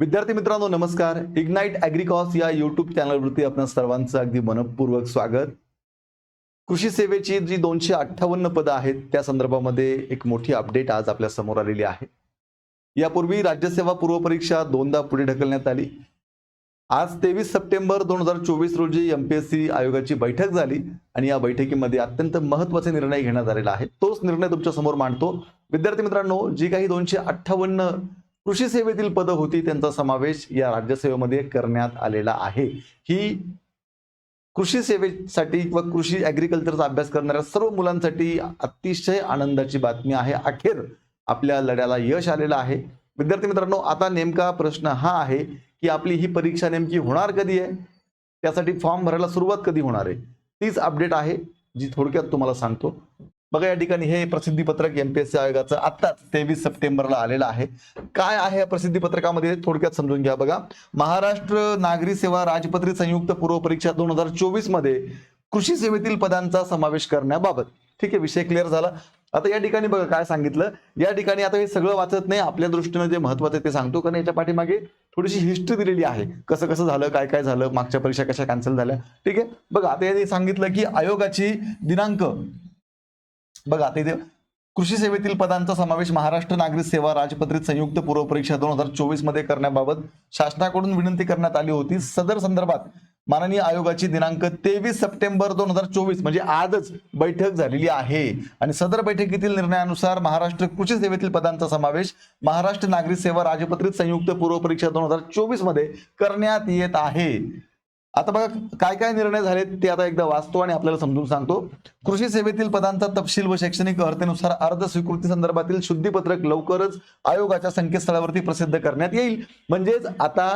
विद्यार्थी मित्रांनो नमस्कार. इग्नाइट ॲग्रिकॉस या युट्यूब चॅनलवरती आपण सर्वांचं अगदी मनपूर्वक स्वागत. कृषी सेवेची जी दोनशे अठ्ठावन्न पदं आहेत त्या संदर्भामध्ये एक मोठी अपडेट आज आपल्यासमोर आलेली आहे. यापूर्वी राज्यसेवा पूर्वपरीक्षा दोनदा पुढे ढकलण्यात आली. आज तेवीस सप्टेंबर दोन हजार चोवीस रोजी एम पी एस सी आयोगाची बैठक झाली आणि या बैठकीमध्ये अत्यंत महत्त्वाचे निर्णय घेण्यात आलेला आहे. तोच निर्णय तुमच्यासमोर मांडतो. विद्यार्थी मित्रांनो जी काही दोनशे अठ्ठावन्न कृषी सेवेतील पदं होती त्यांचा समावेश या राज्यसेवेमध्ये करण्यात आलेला आहे. ही कृषी सेवेसाठी किंवा कृषी ॲग्रिकल्चरचा अभ्यास करणाऱ्या सर्व मुलांसाठी अतिशय आनंदाची बातमी आहे. अखेर आपल्या लढ्याला यश आलेलं आहे. विद्यार्थी मित्रांनो आता नेमका प्रश्न हा आहे की आपली ही परीक्षा नेमकी होणार कधी आहे? त्यासाठी फॉर्म भरायला सुरुवात कधी होणार आहे? तीच अपडेट आहे जी थोडक्यात तुम्हाला सांगतो. बघा या ठिकाणी हे प्रसिद्धी पत्रक एम आयोगाचं आत्ताच तेवीस सप्टेंबरला आलेलं आहे. काय आहे या प्रसिद्धी पत्रकामध्ये थोडक्यात समजून घ्या बघा. महाराष्ट्र नागरी सेवा राजपत्रित संयुक्त पूर्व परीक्षा दोन हजार चोवीसमध्ये कृषी सेवेतील पदांचा समावेश करण्याबाबत. ठीक आहे विषय क्लिअर झाला. आता या ठिकाणी बघा काय सांगितलं. या ठिकाणी आता हे सगळं वाचत नाही. आपल्या दृष्टीनं जे महत्वाचं आहे ते सांगतो कारण याच्या पाठीमागे थोडीशी हिस्ट्री दिलेली आहे. कसं कसं झालं काय काय झालं मागच्या परीक्षा कशा कॅन्सल झाल्या. ठीक आहे. बघा आता यांनी सांगितलं की आयोगाची दिनांक बघा आता इथे कृषी सेवेतील पदांचा समावेश महाराष्ट्र नागरिक सेवा राजपत्रित संयुक्त पूर्व परीक्षा दोन हजार चोवीसमध्ये करण्याबाबत शासनाकडून विनंती करण्यात आली होती. सदर संदर्भात माननीय आयोगाची दिनांक तेवीस सप्टेंबर दोन हजार चोवीस म्हणजे आजच बैठक झालेली आहे. आणि सदर बैठकीतील निर्णयानुसार महाराष्ट्र कृषी सेवेतील पदांचा समावेश महाराष्ट्र नागरिक सेवा राजपत्रित संयुक्त पूर्व परीक्षा दोन हजार चोवीसमध्ये करण्यात येत आहे. आता बघा काय काय निर्णय झाले ते आता एकदा वाचतो आणि आपल्याला समजून सांगतो. कृषी सेवेतील पदांचा तपशील व शैक्षणिक अर्हतेनुसार अर्ज स्वीकृती संदर्भातील शुद्धीपत्रक लवकरच आयोगाच्या संकेतस्थळावरती प्रसिद्ध करण्यात येईल. म्हणजेच आता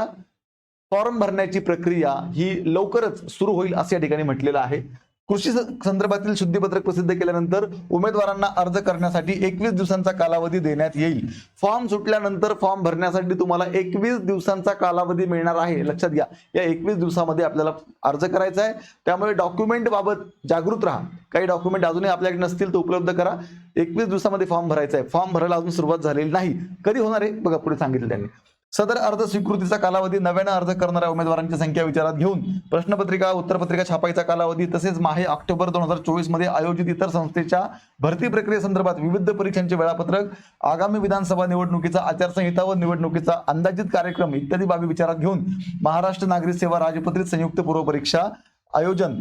फॉर्म भरण्याची प्रक्रिया ही लवकरच सुरू होईल असं या ठिकाणी म्हटलेलं आहे. कृषी संदर्भातील शुद्धीपत्रक प्रसिद्ध केल्यानंतर उमेदवारांना अर्ज करण्यासाठी एकवीस दिवसांचा कालावधी देण्यात येईल. फॉर्म सुटल्यानंतर फॉर्म भरण्यासाठी तुम्हाला एकवीस दिवसांचा कालावधी मिळणार आहे. लक्षात घ्या. या एकवीस दिवसामध्ये आपल्याला अर्ज करायचा आहे. त्यामुळे डॉक्युमेंट बाबत जागृत राहा. काही डॉक्युमेंट अजूनही आपल्याकडे नसतील तर उपलब्ध करा. एकवीस दिवसामध्ये फॉर्म भरायचा आहे. फॉर्म भरायला अजून सुरुवात झालेली नाही. कधी होणार आहे? बघा पुढे सांगितलं त्यांनी. सदर अर्ज स्वीकृतीचा कालावधी नव्यानं अर्ज करणाऱ्या उमेदवारांची संख्या विचारात घेऊन प्रश्नपत्रिका उत्तरपत्रिका छापायचा कालावधी तसेच माहे ऑक्टोबर दोन हजार चोवीसमध्ये आयोजित इतर संस्थेच्या भरती प्रक्रियेसंदर्भात विविध परीक्षांचे वेळापत्रक आगामी विधानसभा निवडणुकीचा आचारसंहिता व निवडणुकीचा अंदाजित कार्यक्रम इत्यादी बाबी विचारात घेऊन महाराष्ट्र नागरिक सेवा राजपत्रित संयुक्त पूर्व परीक्षा आयोजन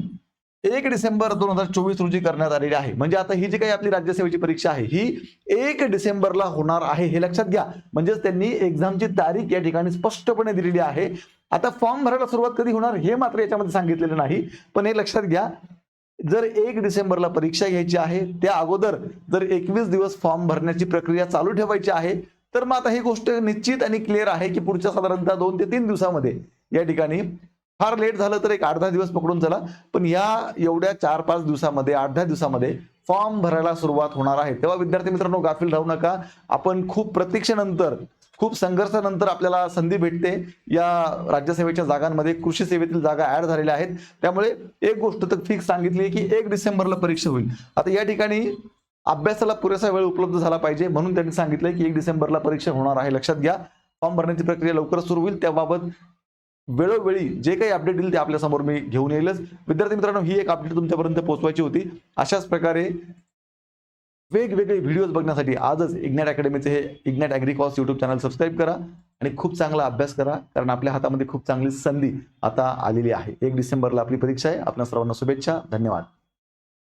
एक डिसेंबर दोन हजार चोवीस रोजी करण्यात आलेली आहे. म्हणजे आता ही जी काही आपली राज्यसेवेची परीक्षा आहे ही एक डिसेंबरला होणार आहे हे लक्षात घ्या. म्हणजेच त्यांनी एक्झामची तारीख या ठिकाणी स्पष्टपणे दिलेली आहे. आता फॉर्म भरायला सुरुवात कधी होणार हे मात्र याच्यामध्ये सांगितलेलं नाही. पण हे लक्षात घ्या जर एक डिसेंबरला परीक्षा घ्यायची आहे त्या अगोदर जर एकवीस दिवस फॉर्म भरण्याची प्रक्रिया चालू ठेवायची आहे तर मग आता ही गोष्ट निश्चित आणि क्लिअर आहे की पुढच्या साधारणतः दोन ते तीन दिवसामध्ये या ठिकाणी फार लेट झालं तर एक आठ दहा दिवस पकडून चला. पण या एवढ्या चार पाच दिवसामध्ये आठ दहा दिवसामध्ये फॉर्म भरायला सुरुवात होणार आहे. तेव्हा विद्यार्थी मित्रांनो गाफील राहू नका. आपण खूप प्रतीक्षेनंतर खूप संघर्षानंतर आपल्याला संधी भेटते. या राज्यसेवेच्या जागांमध्ये कृषी सेवेतील जागा ऍड झालेल्या आहेत. त्यामुळे एक गोष्ट तर फिक्स सांगितली की एक डिसेंबरला परीक्षा होईल. आता या ठिकाणी अभ्यासाला पुरेसा वेळ उपलब्ध झाला पाहिजे म्हणून त्यांनी सांगितलंय की एक डिसेंबरला परीक्षा होणार आहे. लक्षात घ्या. फॉर्म भरण्याची प्रक्रिया लवकरच सुरू होईल. त्याबाबत वेळोवेळी जे काही अपडेट येईल ते आपल्यासमोर मी घेऊन येईलच. विद्यार्थी मित्रांनो ही एक अपडेट तुमच्यापर्यंत पोहोचवायची होती. अशाच प्रकारे वेगवेगळे व्हिडिओज बघण्यासाठी आजच इग्नॅट अकॅडमीचे हे इग्नॅट ॲग्रिकॉस युट्यूब चॅनल सबस्क्राईब करा आणि खूप चांगला अभ्यास करा कारण आपल्या हातामध्ये खूप चांगली संधी आता आलेली आहे. एक डिसेंबरला आपली परीक्षा आहे. आपल्या सर्वांना शुभेच्छा. धन्यवाद.